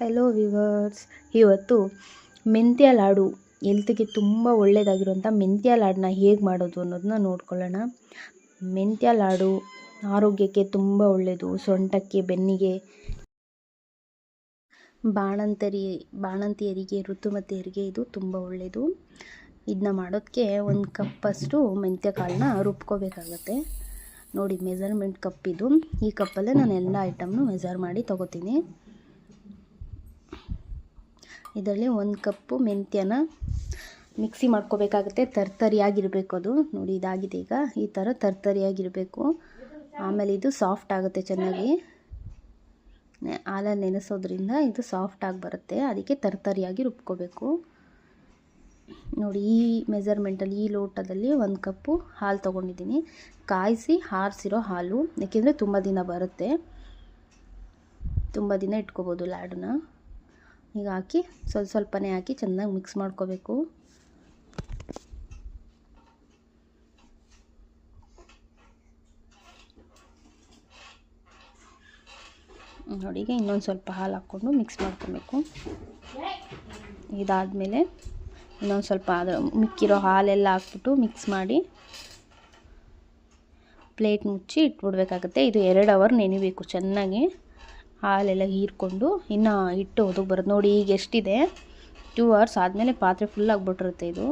Hello viewers ಇವತ್ತು ಮೆಂತ್ಯ ಲಾಡು ಎಲ್ತಿಗೆ ತುಂಬ ಒಳ್ಳೆಯದಾಗಿರುವಂಥ ಮೆಂತ್ಯ ಲಾಡನ್ನ ಹೇಗೆ ಮಾಡೋದು ಅನ್ನೋದನ್ನ ನೋಡ್ಕೊಳ್ಳೋಣ. ಮೆಂತ್ಯ ಲಾಡು ಆರೋಗ್ಯಕ್ಕೆ ತುಂಬ ಒಳ್ಳೆಯದು ಸೊಂಟಕ್ಕೆ, ಬೆನ್ನಿಗೆ. ಬಾಣಂತರಿ, ಬಾಣಂತಿಯರಿಗೆ, ಋತುಮತಿಯರಿಗೆ ಇದು ತುಂಬ ಒಳ್ಳೆಯದು ಇದನ್ನ ಮಾಡೋದಕ್ಕೆ ಒಂದು ಕಪ್ಪಷ್ಟು ಮೆಂತ್ಯ ಕಾಳನ್ನ ರುಬ್ಕೋಬೇಕಾಗತ್ತೆ. ನೋಡಿ ಮೆಜರ್ಮೆಂಟ್ ಕಪ್ಪಿದು ಈ ಕಪ್ಪಲ್ಲೇ ನಾನು ಎಲ್ಲ ಐಟಮ್ನು ಮೆಜರ್ ಮಾಡಿ ತೊಗೋತೀನಿ. ಇದರಲ್ಲಿ ಒಂದು ಕಪ್ಪು ಮೆಂತ್ಯನ ಮಿಕ್ಸಿ ಮಾಡ್ಕೋಬೇಕಾಗುತ್ತೆ. ತರ್ತರಿಯಾಗಿರಬೇಕು ಅದು. ನೋಡಿ, ಇದಾಗಿದೆ ಈಗ. ಈ ಥರ ತರ್ತರಿಯಾಗಿರಬೇಕು. ಆಮೇಲೆ ಇದು ಸಾಫ್ಟ್ ಆಗುತ್ತೆ ಚೆನ್ನಾಗಿ. ಹಾಲಲ್ಲಿ ನೆನೆಸೋದ್ರಿಂದ ಇದು ಸಾಫ್ಟ್ ಆಗಿ ಬರುತ್ತೆ. ಅದಕ್ಕೆ ತರ್ತರಿಯಾಗಿ ರುಬ್ಕೋಬೇಕು. ನೋಡಿ, ಈ ಮೆಜರ್ಮೆಂಟಲ್ಲಿ, ಈ ಲೋಟದಲ್ಲಿ ಒಂದು ಕಪ್ಪು ಹಾಲು ತೊಗೊಂಡಿದ್ದೀನಿ. ಕಾಯಿಸಿ ಹಾರಿಸಿರೋ ಹಾಲು. ಯಾಕೆಂದರೆ ತುಂಬ ದಿನ ಬರುತ್ತೆ. ತುಂಬ ದಿನ ಇಟ್ಕೋಬೋದು ಲಾಡನ್ನ ಈಗ ಹಾಕಿ ಸ್ವಲ್ಪ ಸ್ವಲ್ಪನೇ ಹಾಕಿ ಚೆನ್ನಾಗಿ ಮಿಕ್ಸ್ ಮಾಡ್ಕೋಬೇಕು. ನೋಡಿ ಇನ್ನೊಂದು ಸ್ವಲ್ಪ ಹಾಲು ಹಾಕ್ಕೊಂಡು ಮಿಕ್ಸ್ ಮಾಡ್ಕೊಬೇಕು. ಇದಾದಮೇಲೆ ಇನ್ನೊಂದು ಸ್ವಲ್ಪ ಅದು ಮಿಕ್ಕಿರೋ ಹಾಲೆಲ್ಲ ಹಾಕ್ಬಿಟ್ಟು ಮಿಕ್ಸ್ ಮಾಡಿ ಪ್ಲೇಟ್ ಮುಚ್ಚಿ ಇಟ್ಬಿಡ್ಬೇಕಾಗತ್ತೆ. ಇದು ಎರಡು ಅವರ್ ನೆನಿಬೇಕು ಚೆನ್ನಾಗಿ. ಹಾಲೆಲ್ಲ ಹೀರ್ಕೊಂಡು ಇನ್ನು ಹಿಟ್ಟು ಒದಗಿ ಬರುತ್ತೆ ನೋಡಿ ಈಗ ಎಷ್ಟಿದೆ. ಟೂ ಅವರ್ಸ್ ಆದಮೇಲೆ ಪಾತ್ರೆ ಫುಲ್ ಆಗಿಬಿಟ್ಟಿರುತ್ತೆ ಇದು.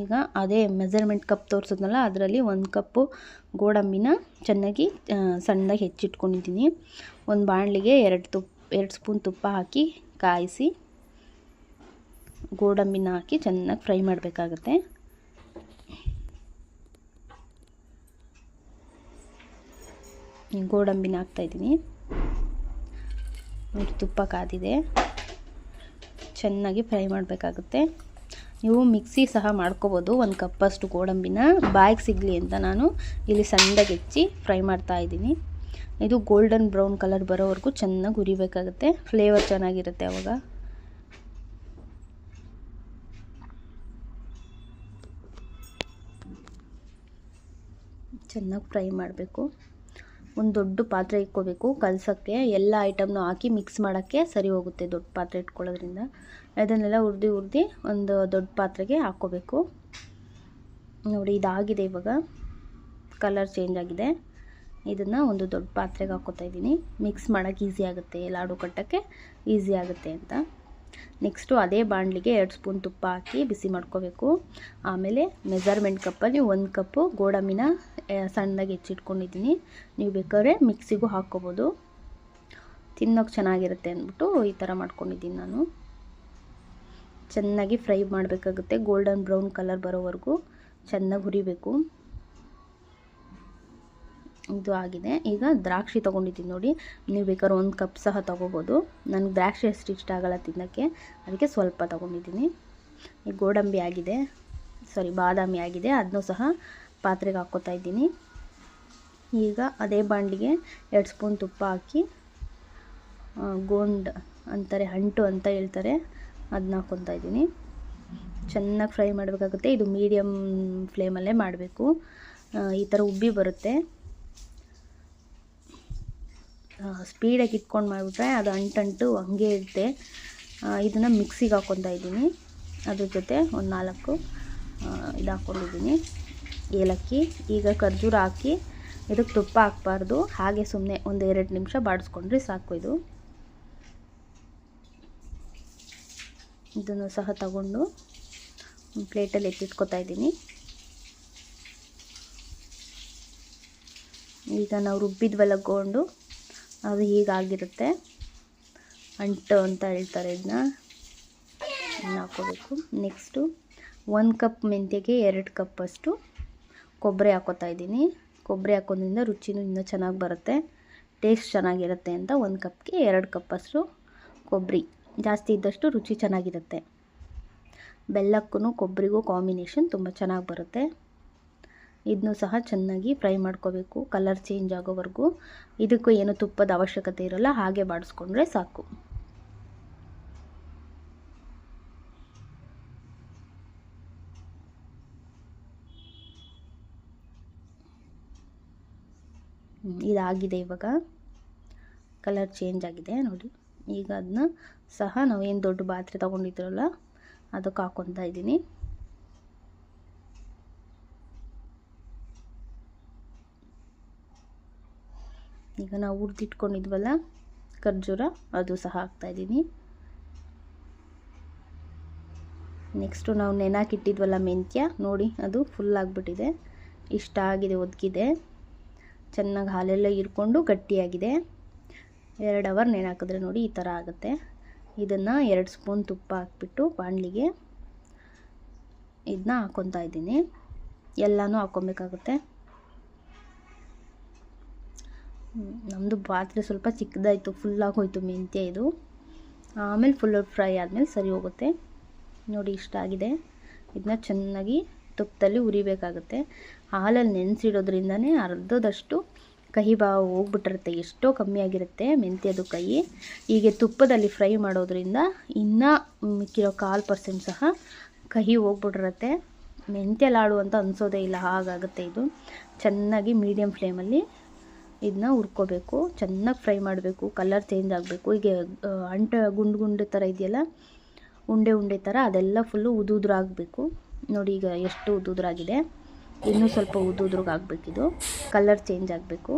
ಈಗ ಅದೇ ಮೆಜರ್ಮೆಂಟ್ ಕಪ್ ತೋರಿಸಿದ್ನಲ್ಲ, ಅದರಲ್ಲಿ ಒಂದು ಕಪ್ಪು ಗೋಡಂಬಿನ ಚೆನ್ನಾಗಿ ಸಣ್ಣದಾಗಿ ಹೆಚ್ಚಿಟ್ಕೊಂಡಿದ್ದೀನಿ. ಒಂದು ಬಾಣಲಿಗೆ ಎರಡು ತುಪ್ಪ ಎರಡು ಸ್ಪೂನ್ ತುಪ್ಪ ಹಾಕಿ ಕಾಯಿಸಿ, ಗೋಡಂಬಿನ ಹಾಕಿ ಚೆನ್ನಾಗಿ ಫ್ರೈ ಮಾಡಬೇಕಾಗತ್ತೆ. ಗೋಡಂಬಿನ ಹಾಕ್ತಾಯಿದ್ದೀನಿ ನೋಡಿ ತುಪ್ಪ ಕಾದಿದೆ. ಚೆನ್ನಾಗಿ ಫ್ರೈ ಮಾಡಬೇಕಾಗುತ್ತೆ. ನೀವು ಮಿಕ್ಸಿ ಸಹ ಮಾಡ್ಕೋಬೋದು. ಒಂದು ಕಪ್ಪಷ್ಟು ಗೋಡಂಬಿನ. ಬಾಯಿಗೆ ಸಿಗಲಿ ಅಂತ ನಾನು ಇಲ್ಲಿ ಸಣ್ಣಗೆ ಹೆಚ್ಚಿ ಫ್ರೈ ಮಾಡ್ತಾ ಇದ್ದೀನಿ. ಇದು ಗೋಲ್ಡನ್ ಬ್ರೌನ್ ಕಲರ್ ಬರೋವರೆಗೂ ಚೆನ್ನಾಗಿ ಹುರಿಬೇಕಾಗುತ್ತೆ ಫ್ಲೇವರ್ ಚೆನ್ನಾಗಿರುತ್ತೆ ಅವಾಗ. ಚೆನ್ನಾಗಿ ಫ್ರೈ ಮಾಡಬೇಕು. ಒಂದು ದೊಡ್ಡ ಪಾತ್ರೆ ಇಟ್ಕೋಬೇಕು. ಕಲಸೋಕ್ಕೆ ಎಲ್ಲ ಐಟಮ್ನು ಹಾಕಿ ಮಿಕ್ಸ್ ಮಾಡೋಕ್ಕೆ ಸರಿ ಹೋಗುತ್ತೆ ದೊಡ್ಡ ಪಾತ್ರೆ ಇಟ್ಕೊಳ್ಳೋದ್ರಿಂದ. ಅದನ್ನೆಲ್ಲ ಹುರಿದು ಹುರಿದು ಒಂದು ದೊಡ್ಡ ಪಾತ್ರೆಗೆ ಹಾಕ್ಕೋಬೇಕು. ನೋಡಿ ಇದಾಗಿದೆ ಇವಾಗ. ಕಲರ್ ಚೇಂಜ್ ಆಗಿದೆ. ಇದನ್ನು ಒಂದು ದೊಡ್ಡ ಪಾತ್ರೆಗೆ ಹಾಕ್ಕೋತಾ ಇದ್ದೀನಿ. ಮಿಕ್ಸ್ ಮಾಡೋಕ್ಕೆ ಈಸಿ ಆಗುತ್ತೆ. ಲಾಡು ಕಟ್ಟೋಕ್ಕೆ ಈಸಿ ಆಗುತ್ತೆ ಅಂತ. ನೆಕ್ಸ್ಟು ಅದೇ ಬಾಣಲಿಗೆ ಎರಡು ಸ್ಪೂನ್ ತುಪ್ಪ ಹಾಕಿ ಬಿಸಿ ಮಾಡ್ಕೋಬೇಕು. ಆಮೇಲೆ ಮೆಜರ್ಮೆಂಟ್ ಕಪ್ಪಲ್ಲಿ ಒಂದು ಕಪ್ಪು ಗೋಡಂಬಿನ ಸಣ್ಣದಾಗಿ ಹೆಚ್ಚಿಟ್ಕೊಂಡಿದ್ದೀನಿ. ನೀವು ಬೇಕಾದ್ರೆ ಮಿಕ್ಸಿಗೂ ಹಾಕ್ಕೋಬೋದು. ತಿನ್ನೋಕೆ ಚೆನ್ನಾಗಿರುತ್ತೆ ಅಂದ್ಬಿಟ್ಟು ಈ ಥರ ಮಾಡ್ಕೊಂಡಿದ್ದೀನಿ ನಾನು. ಚೆನ್ನಾಗಿ ಫ್ರೈ ಮಾಡಬೇಕಾಗುತ್ತೆ. ಗೋಲ್ಡನ್ ಬ್ರೌನ್ ಕಲರ್ ಬರೋವರೆಗೂ ಚೆನ್ನಾಗಿ ಹುರಿಬೇಕು. ಇದು ಆಗಿದೆ. ಈಗ ದ್ರಾಕ್ಷಿ ತೊಗೊಂಡಿದ್ದೀನಿ ನೋಡಿ. ನೀವು ಬೇಕಾದ್ರೆ ಒಂದು ಕಪ್ ಸಹ ತೊಗೋಬೋದು. ನನಗೆ ದ್ರಾಕ್ಷಿ ಅಷ್ಟು ಇಷ್ಟ ಆಗಲ್ಲ ತಿನ್ನೋಕ್ಕೆ. ಅದಕ್ಕೆ ಸ್ವಲ್ಪ ತೊಗೊಂಡಿದ್ದೀನಿ. ಈ ಗೋಡಂಬಿ ಆಗಿದೆ. ಸಾರಿ ಬಾದಾಮಿ ಆಗಿದೆ. ಅದನ್ನೂ ಸಹ ಪಾತ್ರೆಗೆ ಹಾಕ್ಕೋತಾ ಇದ್ದೀನಿ. ಈಗ ಅದೇ ಬಾಂಡಿಗೆ ಎರಡು ಸ್ಪೂನ್ ತುಪ್ಪ ಹಾಕಿ ಗೋಂಡ್ ಅಂತಾರೆ, ಅಂಟು ಅಂತ ಹೇಳ್ತಾರೆ, ಅದನ್ನ ಹಾಕ್ಕೊತಾ ಇದ್ದೀನಿ. ಚೆನ್ನಾಗಿ ಫ್ರೈ ಮಾಡಬೇಕಾಗುತ್ತೆ. ಇದು ಮೀಡಿಯಮ್ ಫ್ಲೇಮಲ್ಲೇ ಮಾಡಬೇಕು. ಈ ಥರ ಉಬ್ಬಿ ಬರುತ್ತೆ. ಸ್ಪೀಡಾಗಿ ಇಟ್ಕೊಂಡು ಮಾಡಿಬಿಟ್ರೆ ಅದು ಅಂಟಂಟು ಹಂಗೆ ಇರುತ್ತೆ. ಇದನ್ನು ಮಿಕ್ಸಿಗೆ ಹಾಕ್ಕೊತಾ ಇದ್ದೀನಿ. ಅದ್ರ ಜೊತೆ ಒಂದು ನಾಲ್ಕು ಇದು ಹಾಕ್ಕೊಂಡಿದ್ದೀನಿ ಏಲಕ್ಕಿ, ಈಗ ಖರ್ಜೂರ ಹಾಕಿ ಇದಕ್ಕೆ ತುಪ್ಪ ಹಾಕ್ಬಾರ್ದು. ಹಾಗೆ ಸುಮ್ಮನೆ ಒಂದು ಎರಡು ನಿಮಿಷ ಬಾಡಿಸ್ಕೊಂಡ್ರೆ ಸಾಕು ಇದು. ಇದನ್ನು ಸಹ ತಗೊಂಡು ಪ್ಲೇಟಲ್ಲಿ ಎತ್ತಿಟ್ಕೊತಾ ಇದ್ದೀನಿ. ಈಗ ನಾವು ರುಬ್ಬಿದ್ವಲ್ಲ ಗೋಂಡು ಅದು ಹೀಗಾಗಿರುತ್ತೆ. ಅಂಟು ಅಂತ ಹೇಳ್ತಾರೆ ಇದನ್ನ. ಹಾಕೋಬೇಕು. ನೆಕ್ಸ್ಟು ಒಂದು ಕಪ್ ಮೆಂತ್ಯಗೆ ಎರಡು ಕಪ್ಪಷ್ಟು ಕೊಬ್ಬರಿ ಹಾಕೋತಾ ಇದ್ದೀನಿ. ಕೊಬ್ಬರಿ ಹಾಕೋದ್ರಿಂದ ರುಚಿನೂ ಇನ್ನೂ ಚೆನ್ನಾಗಿ ಬರುತ್ತೆ. ಟೇಸ್ಟ್ ಚೆನ್ನಾಗಿರುತ್ತೆ ಅಂತ ಒಂದು ಕಪ್ಗೆ ಎರಡು ಕಪ್ಪಷ್ಟು ಕೊಬ್ಬರಿ. ಜಾಸ್ತಿ ಇದ್ದಷ್ಟು ರುಚಿ ಚೆನ್ನಾಗಿರುತ್ತೆ. ಬೆಲ್ಲಕ್ಕೂ ಕೊಬ್ಬರಿಗೂ ಕಾಂಬಿನೇಷನ್ ತುಂಬ ಚೆನ್ನಾಗಿ ಬರುತ್ತೆ. ಇದನ್ನು ಸಹ ಚೆನ್ನಾಗಿ ಫ್ರೈ ಮಾಡ್ಕೋಬೇಕು. ಕಲರ್ ಚೇಂಜ್ ಆಗೋವರೆಗೂ. ಇದಕ್ಕೂ ಏನು ತುಪ್ಪದ ಅವಶ್ಯಕತೆ ಇರೋಲ್ಲ, ಹಾಗೆ ಬಾಡಿಸ್ಕೊಂಡ್ರೆ ಸಾಕು. ಇದಾಗಿದೆ ಇವಾಗ. ಕಲರ್ ಚೇಂಜ್ ಆಗಿದೆ, ನೋಡಿ. ಈಗ ಅದನ್ನ ಸಹ ನಾವೇನು ದೊಡ್ಡ ಪಾತ್ರೆ ತೊಗೊಂಡಿದ್ರಲ್ಲ, ಅದಕ್ಕೆ ಹಾಕ್ಕೊತಾ ಇದ್ದೀನಿ ಈಗ ನಾವು ಹುರಿದಿಟ್ಕೊಂಡಿದ್ವಲ್ಲ ಖರ್ಜೂರ, ಅದು ಸಹ ಹಾಕ್ತಾಯಿದ್ದೀನಿ ನೆಕ್ಸ್ಟು ನಾವು ನೆನಾಕಿಟ್ಟಿದ್ವಲ್ಲ ಮೆಂತ್ಯ, ನೋಡಿ ಅದು ಫುಲ್ ಆಗಿಬಿಟ್ಟಿದೆ. ಇಷ್ಟ ಆಗಿದೆ, ಒದಗಿದೆ. ಚೆನ್ನಾಗಿ ಹಾಲೆಲ್ಲ ಇರ್ಕೊಂಡು ಗಟ್ಟಿಯಾಗಿದೆ. ಎರಡು ಅವರ್ ನೆನಾಕಿದ್ರೆ ನೋಡಿ ಈ ಥರ ಆಗುತ್ತೆ. ಇದನ್ನು ಎರಡು ಸ್ಪೂನ್ ತುಪ್ಪ ಹಾಕ್ಬಿಟ್ಟು ಬಾಣಲಿಗೆ ಇದನ್ನ ಹಾಕ್ಕೊತಾ ಇದ್ದೀನಿ. ಎಲ್ಲನೂ ಹಾಕ್ಕೊಬೇಕಾಗುತ್ತೆ ನಮ್ಮದು ಪಾತ್ರೆ ಸ್ವಲ್ಪ ಚಿಕ್ಕದಾಯಿತು ಫುಲ್ಲಾಗಿ ಹೋಯಿತು ಮೆಂತ್ಯ ಇದು. ಆಮೇಲೆ ಫುಲ್ ಫ್ರೈ ಆದಮೇಲೆ ಸರಿ ಹೋಗುತ್ತೆ. ನೋಡಿ ಇಷ್ಟ ಆಗಿದೆ. ಇದನ್ನ ಚೆನ್ನಾಗಿ ತುಪ್ಪದಲ್ಲಿ ಉರಿಬೇಕಾಗುತ್ತೆ ಹಾಲಲ್ಲಿ ನೆನೆಸಿಡೋದ್ರಿಂದನೇ ಅರ್ಧದಷ್ಟು ಕಹಿ ಬಾ ಹೋಗ್ಬಿಟ್ಟಿರುತ್ತೆ. ಎಷ್ಟೋ ಕಮ್ಮಿ ಆಗಿರುತ್ತೆ ಮೆಂತ್ಯದು ಕಹಿ. ಹೀಗೆ ತುಪ್ಪದಲ್ಲಿ ಫ್ರೈ ಮಾಡೋದ್ರಿಂದ ಇನ್ನೂ ಮಿಕ್ಕಿರೋ ಕಾಲು ಪರ್ಸೆಂಟ್ ಸಹ ಕಹಿ ಹೋಗ್ಬಿಟ್ಟಿರುತ್ತೆ. ಮೆಂತ್ಯ ಲಾಡು ಅಂತ ಅನಿಸೋದೇ ಇಲ್ಲ, ಹಾಗಾಗುತ್ತೆ ಇದು. ಚೆನ್ನಾಗಿ ಮೀಡಿಯಮ್ ಫ್ಲೇಮಲ್ಲಿ ಇದನ್ನ ಹುರ್ಕೋಬೇಕು, ಚೆನ್ನಾಗಿ ಫ್ರೈ ಮಾಡಬೇಕು ಕಲರ್ ಚೇಂಜ್ ಆಗಬೇಕು. ಈಗ ಅಂಟ ಗುಂಡು ಗುಂಡು ಥರ ಇದೆಯಲ್ಲ, ಉಂಡೆ ಉಂಡೆ ಥರ ಅದೆಲ್ಲ ಫುಲ್ಲು ಉದುದ್ರಾಗಬೇಕು. ನೋಡಿ ಈಗ ಎಷ್ಟು ಉದುದ್ರಾಗಿದೆ. ಇನ್ನೂ ಸ್ವಲ್ಪ ಉದುದ್ರಾಗಬೇಕಿದು ಕಲರ್ ಚೇಂಜ್ ಆಗಬೇಕು.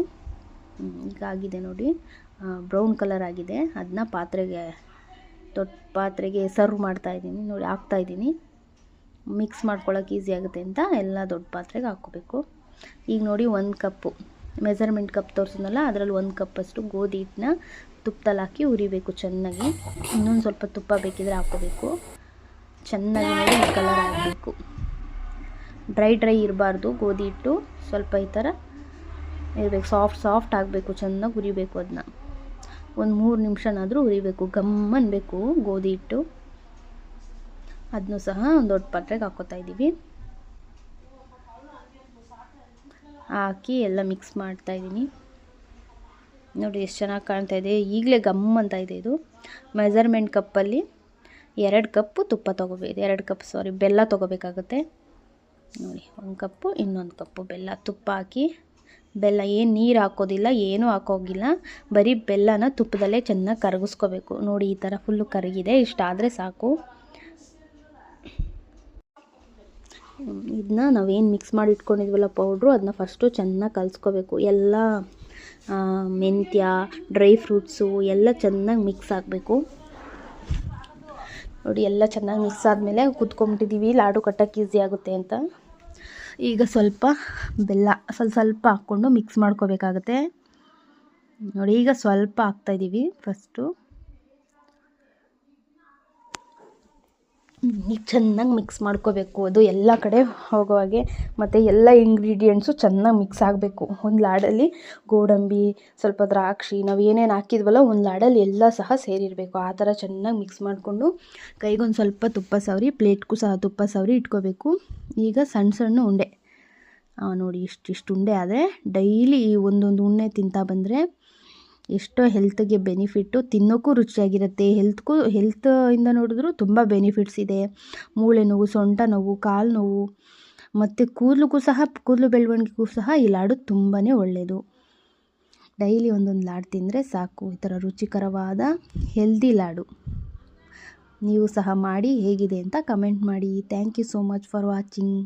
ಈಗ ಆಗಿದೆ ನೋಡಿ. ಬ್ರೌನ್ ಕಲರ್ ಆಗಿದೆ. ಅದನ್ನ ಪಾತ್ರೆಗೆ ದೊಡ್ಡ ಪಾತ್ರೆಗೆ ಸರ್ವ್ ಮಾಡ್ತಾಯಿದ್ದೀನಿ ನೋಡಿ ಹಾಕ್ತಾಯಿದ್ದೀನಿ ಮಿಕ್ಸ್ ಮಾಡ್ಕೊಳ್ಳೋಕೆ ಈಸಿ ಆಗುತ್ತೆ ಅಂತ ಎಲ್ಲ ದೊಡ್ಡ ಪಾತ್ರೆಗೆ ಹಾಕ್ಕೋಬೇಕು. ಈಗ ನೋಡಿ ಒಂದು ಕಪ್ಪು. ಮೆಸರ್ಮೆಂಟ್ ಕಪ್ ತೋರಿಸಿದ್ನಲ್ಲ ಅದರಲ್ಲಿ ಒಂದು ಕಪ್ಪಷ್ಟು ಗೋಧಿ ಹಿಟ್ಟನ್ನ ತುಪ್ಪದಲ್ಲಿ ಹಾಕಿ ಹುರಿಬೇಕು ಚೆನ್ನಾಗಿ. ಇನ್ನೊಂದು ಸ್ವಲ್ಪ ತುಪ್ಪ ಬೇಕಿದ್ರೆ ಹಾಕೋಬೇಕು ಚೆನ್ನಾಗಿ ನೋಡಿ ಕಲರ್ ಆಗಬೇಕು. ಡ್ರೈ ಡ್ರೈ ಇರಬಾರ್ದು ಗೋಧಿ ಹಿಟ್ಟು. ಸ್ವಲ್ಪ ಈ ಥರ ಇರಬೇಕು. ಸಾಫ್ಟ್ ಸಾಫ್ಟ್ ಆಗಬೇಕು, ಚೆನ್ನಾಗಿ ಹುರಿಬೇಕು ಅದನ್ನ ಒಂದು ಮೂರು ನಿಮಿಷನಾದರೂ ಹುರಿಬೇಕು. ಗಮ್ ಅನ್ಬೇಕು ಗೋಧಿ ಹಿಟ್ಟು. ಅದನ್ನು ಸಹ ಒಂದು ದೊಡ್ಡ ಪಾತ್ರೆಗೆ ಹಾಕೋತಾ ಇದ್ದೀವಿ ಹಾಕಿ ಎಲ್ಲ ಮಿಕ್ಸ್ ಮಾಡ್ತಾಯಿದ್ದೀನಿ ನೋಡಿ ಎಷ್ಟು ಚೆನ್ನಾಗಿ ಕಾಣ್ತಾ ಇದೆ. ಈಗಲೇ ಗಮ್ ಅಂತ ಇದೆ ಇದು. ಮೆಜರ್ಮೆಂಟ್ ಕಪ್ಪಲ್ಲಿ ಎರಡು ಕಪ್ಪು ತುಪ್ಪ ತೊಗೋಬೇಕು ಎರಡು ಕಪ್ ಸಾರಿ ಬೆಲ್ಲ ತೊಗೋಬೇಕಾಗುತ್ತೆ. ನೋಡಿ, ಒಂದು ಕಪ್ಪು, ಇನ್ನೊಂದು ಕಪ್ಪು ಬೆಲ್ಲ. ತುಪ್ಪ ಹಾಕಿ, ಬೆಲ್ಲ ಏನು ನೀರು ಹಾಕೋದಿಲ್ಲ, ಏನೂ ಹಾಕೋಗಿಲ್ಲ. ಬರೀ ಬೆಲ್ಲನ ತುಪ್ಪದಲ್ಲೇ ಚೆನ್ನಾಗಿ ಕರಗಿಸ್ಕೋಬೇಕು. ನೋಡಿ, ಈ ಥರ ಫುಲ್ಲು ಕರಗಿದೆ. ಇಷ್ಟಾದರೆ ಸಾಕು. ಇದನ್ನ ನಾವೇನು ಮಿಕ್ಸ್ ಮಾಡಿ ಇಟ್ಕೊಂಡಿದ್ವಲ್ಲ ಪೌಡ್ರು ಅದನ್ನ ಫಸ್ಟು ಚೆನ್ನಾಗಿ ಕಲಿಸ್ಕೋಬೇಕು. ಎಲ್ಲ ಮೆಂತ್ಯ ಡ್ರೈ ಫ್ರೂಟ್ಸು ಎಲ್ಲ ಚೆನ್ನಾಗಿ ಮಿಕ್ಸ್ ಆಗಬೇಕು. ನೋಡಿ, ಎಲ್ಲ ಚೆನ್ನಾಗಿ ಮಿಕ್ಸ್ ಆದಮೇಲೆ ಕುತ್ಕೊಂಬಿಟ್ಟಿದ್ದೀವಿ ಲಾಡು ಕಟ್ಟೋಕ್ಕೆ ಈಸಿ ಆಗುತ್ತೆ ಅಂತ. ಈಗ ಸ್ವಲ್ಪ ಬೆಲ್ಲ, ಸ್ವಲ್ಪ ಸ್ವಲ್ಪ ಹಾಕ್ಕೊಂಡು ಮಿಕ್ಸ್ ಮಾಡ್ಕೋಬೇಕಾಗತ್ತೆ. ನೋಡಿ, ಈಗ ಸ್ವಲ್ಪ ಹಾಕ್ತಾಯಿದ್ದೀವಿ ಫಸ್ಟು ಚೆನ್ನಾಗಿ ಮಿಕ್ಸ್ ಮಾಡ್ಕೋಬೇಕು. ಅದು ಎಲ್ಲ ಕಡೆ ಹೋಗೋ ಹಾಗೆ ಮತ್ತು ಎಲ್ಲ ಇಂಗ್ರೀಡಿಯೆಂಟ್ಸು ಚೆನ್ನಾಗಿ ಮಿಕ್ಸ್ ಆಗಬೇಕು. ಒಂದು ಲಾಡಲ್ಲಿ ಗೋಡಂಬಿ, ಸ್ವಲ್ಪ ದ್ರಾಕ್ಷಿ ನಾವು ಏನೇನು ಹಾಕಿದ್ವಲ್ಲ ಒಂದು ಲಾಡಲ್ಲಿ ಎಲ್ಲ ಸಹ ಸೇರಿರಬೇಕು. ಆ ಥರ ಚೆನ್ನಾಗಿ ಮಿಕ್ಸ್ ಮಾಡಿಕೊಂಡು ಕೈಗೊಂದು ಸ್ವಲ್ಪ ತುಪ್ಪ ಸವರಿ, ಪ್ಲೇಟ್ಗೂ ಸಹ ತುಪ್ಪ ಸವರಿ ಇಟ್ಕೋಬೇಕು. ಈಗ ಸಣ್ಣ ಸಣ್ಣ ಉಂಡೆ. ನೋಡಿ ಇಷ್ಟಿಷ್ಟು ಉಂಡೆ ಆದರೆ ಡೈಲಿ ಒಂದೊಂದು ಉಂಡೆ ತಿಂತಾ ಬಂದರೆ ಎಷ್ಟೋ ಹೆಲ್ತ್ಗೆ ಬೆನಿಫಿಟ್ಟು ತಿನ್ನೋಕ್ಕೂ ರುಚಿಯಾಗಿರುತ್ತೆ. ಹೆಲ್ತ್ಗೂ ಹೆಲ್ತ್ ಇಂದ ನೋಡಿದ್ರು ತುಂಬ ಬೆನಿಫಿಟ್ಸ್ ಇದೆ. ಮೂಳೆ ನೋವು, ಸೊಂಟ ನೋವು, ಕಾಲು ನೋವು, ಮತ್ತು ಕೂದಲಿಗೂ ಸಹ, ಕೂದಲು ಬೆಳವಣಿಗೆಗೂ ಸಹ ಈ ಲಾಡು ತುಂಬಾ ಒಳ್ಳೆಯದು ಡೈಲಿ ಒಂದೊಂದು ಲಾಡು ತಿಂದರೆ ಸಾಕು. ಈ ಥರ ರುಚಿಕರವಾದ ಹೆಲ್ದಿ ಲಾಡು. ನೀವು ಸಹ ಮಾಡಿ, ಹೇಗಿದೆ ಅಂತ ಕಮೆಂಟ್ ಮಾಡಿ. Thank you so much for watching